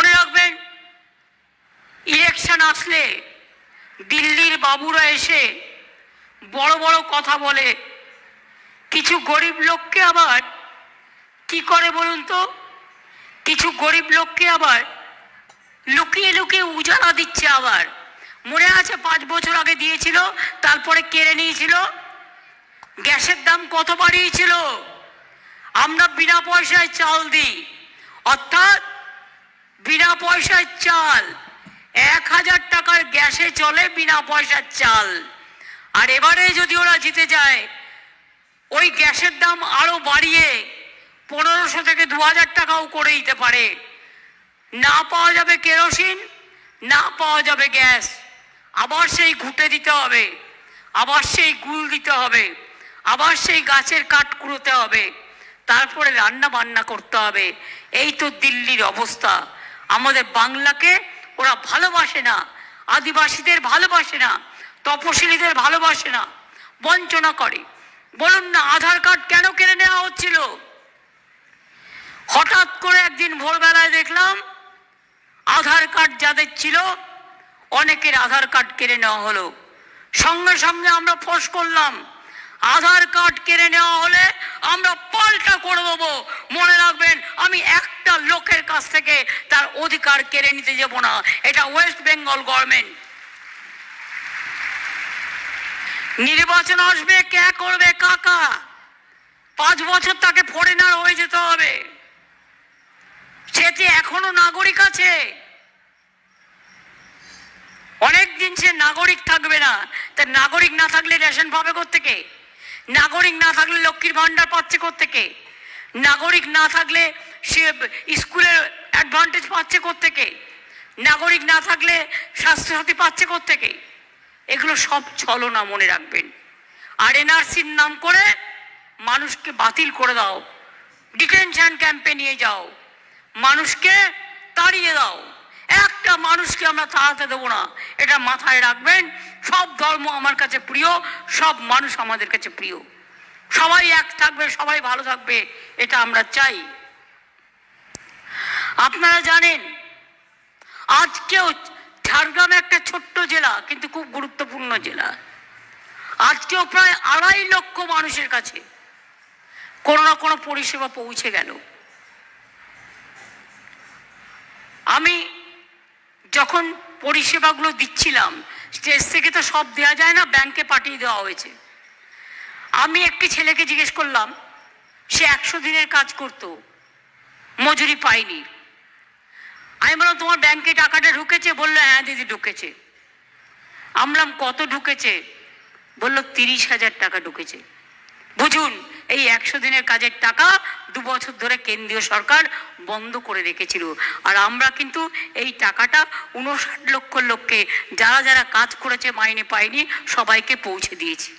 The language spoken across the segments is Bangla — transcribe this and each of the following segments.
মনে রাখবেন ইলেকশন আসলে দিল্লির বাবুরা এসে বড় বড় কথা বলে। কিছু গরিব লোককে আবার কি করে বলুন তো? কিছু গরিব লোককে আবার লুকিয়ে লুকিয়ে উজালা দিচ্ছে আবার। মনে আছে পাঁচ বছর আগে দিয়েছিল, তারপরে কেড়ে নিয়েছিল। গ্যাসের দাম কত বাড়িয়েছিল? আমরা বিনা পয়সায় চাল দিই। অর্থাৎ বিনা পয়সার চাল। এক হাজার টাকার গ্যাসে চলে বিনা পয়সার চাল। আর এবারে যদি ওরা জিতে যায়, ওই গ্যাসের দাম আরও বাড়িয়ে পনেরোশো থেকে দু হাজার টাকাও করে দিতে পারে। না পাওয়া যাবে কেরোসিন, না পাওয়া যাবে গ্যাস। আবার সেই ঘুটে দিতে হবে, আবার সেই গুল দিতে হবে, আবার সেই গাছের কাঠ কুড়োতে হবে। তারপরে রান্না বান্না করতে হবে। এই তো দিল্লির অবস্থা। আমাদের বাংলাকে ওরা ভালোবাসে না, আদিবাসীদের ভালোবাসে না, তপশিলীদের ভালোবাসে না, বঞ্চনা করে। বলুন না, আধার কার্ড কেন কেড়ে নেওয়া হচ্ছিল? হঠাৎ করে একদিন ভোরবেলায় দেখলাম, আধার কার্ড যাদের ছিল, অনেকের আধার কার্ড কেড়ে নেওয়া হলো। সঙ্গে সঙ্গে আমরা ফোর্স করলাম। আধার কার্ড কেড়ে নেওয়া হলে আমরা পাল্টা করে দেবো। মনে রাখবেন, আমি একটা লোকের কাছ থেকে তার অধিকার কেড়ে নিতে যাব না। এটা ওয়েস্ট বেঙ্গল গভর্নমেন্ট। নির্বাচন আসবে, কে করবে, কাকা? পাঁচ বছর তাকে ফরেনার হয়ে যেতে হবে। সেতে এখনও নাগরিক আছে। অনেক দিন সে নাগরিক থাকবে না। তা নাগরিক না থাকলে রেশন পাবে থেকে নাগরিক না থাকলে লক্ষ্মীর ভান্ডার পাচ্ছে থেকে নাগরিক না থাকলে সে স্কুলের অ্যাডভান্টেজ পাচ্ছে থেকে নাগরিক না থাকলে স্বাস্থ্যসাথী পাচ্ছে থেকে এগুলো সব ছলনা মনে রাখবেন। আর এনআরসির নাম করে মানুষকে বাতিল করে দাও। ডিটেনশন ক্যাম্পে নিয়ে যাও। মানুষকে তাড়িয়ে দাও। একটা মানুষকে আমরা তাড়াতে দেবো না। এটা মাথায় রাখবেন। সব ধর্ম আমার কাছে প্রিয়, সব মানুষ আমাদের কাছে প্রিয়। সবাই এক থাকবে, সবাই ভালো থাকবে, এটা আমরা চাই। আপনারা জানেন, আজকেও ঝাড়গ্রাম একটা ছোট্ট জেলা, কিন্তু খুব গুরুত্বপূর্ণ জেলা। আজকেও প্রায় আড়াই লক্ষ মানুষের কাছে কোনো না কোনো পরিষেবা পৌঁছে গেল। আমি যখন পরিষেবাগুলো দিচ্ছিলাম, স্টেজ থেকে তো সব দেওয়া যায় না ব্যাংকে পাঠিয়ে দেওয়া হয়েছে। আমি একটি ছেলেকে জিজ্ঞেস করলাম, সে একশো দিনের কাজ করতো, মজুরি পায়নি। আমি বললাম, তোমার ব্যাংকে টাকাটা ঢুকেছে? বলল হ্যাঁ দিদি, ঢুকেছে। আমলাম, কত ঢুকেছে? বলল, তিরিশ হাজার টাকা ঢুকেছে। বুঝুন, এই একশো দিনের কাজের টাকা দু বছর ধরে কেন্দ্রীয় সরকার বন্ধ করে রেখেছিল। আর আমরা কিন্তু এই টাকাটা উনষাট লক্ষ লোককে, যারা যারা কাজ করেছে মাইনে পায়নি, সবাইকে পৌঁছে দিয়েছি।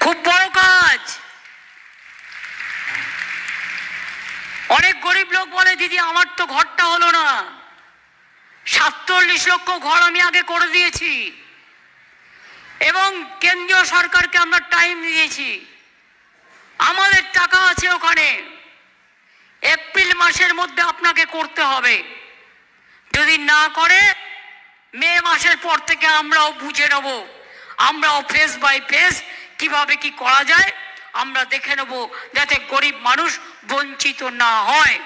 খুব বড় কাজ! অনেক গরিব লোক বলে, দিদি, আমার তো ঘরটা হলো না। সাতচল্লিশ লক্ষ ঘর আমি আগে করে দিয়েছি। এবং কেন্দ্রীয় সরকারকে আমরা টাইম দিয়েছি। আমাদের টাকা আছে ওখানে। এপ্রিল মাসের মধ্যে আপনাকে করতে হবে। যদি না করে, মে মাসের পর থেকে আমরাও বুঝে নেব। আমরাও ফেস বাই ফেস কীভাবে কি করা যায়, আমরা দেখে নেব যাতে গরিব মানুষ বঞ্চিত না হয়।